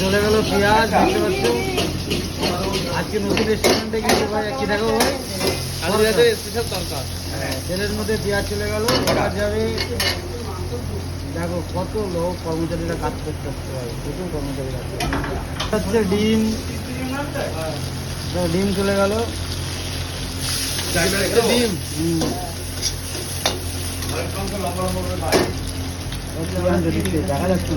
চলে গেল পেঁয়াজ দেখতে পাচ্ছ আজকে নতুন রেস্টুরেন্টে গিয়ে ভাই কি দেখো ভাই। স্পেশাল তরকার। হ্যাঁ, তেলের মধ্যে পেঁয়াজ চলে গেল এবার যাবে। দেখো কত লোক কর্মচারীরা কাজ করতে আসতে পারে প্রচুর কর্মচারী কাজ করতে হচ্ছে ডিম। ডিম চলে গেল। ডিম। দেখা যাচ্ছে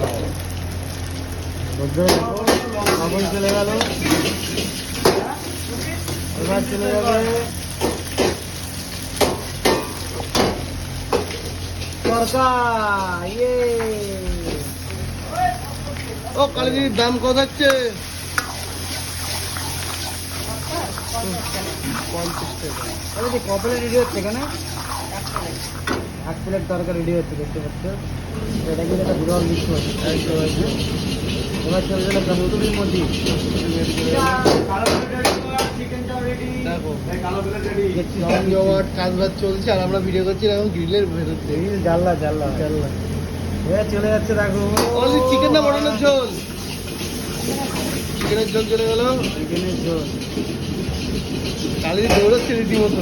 চলে চলে ইয়ে ও কালিজির দাম কত হচ্ছে পঞ্চাশ টাকা তবে রেডি হচ্ছে এখানে এক প্লেট তরকারি রেডি হচ্ছে দেখতে পাচ্ছ? এটা কিন্তু একটা বিরল দৃশ্য। এবার চলে গেল কবুতরির মধ্যে। কাজ বাজ চলছে আর আমরা ভিডিও করছি এখন গ্রিলের ভেতরতে এই জানলা জানলা। জানলা। এবার চলে যাচ্ছে দেখো। চিকেন না মটনের ঝোল। চিকেনের ঝোল চলে গেল। চিকেনের ঝোল। কালি দৌড়াচ্ছে রীতিমতো।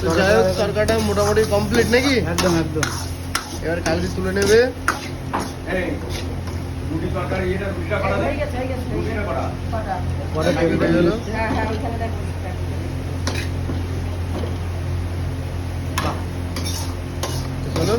তো যাই হোক তরকাটা মোটামুটি কমপ্লিট নাকি একদম একদম এবার কালি তুলে নেবে পরে টেবিলে টেবিলে গেলো চলো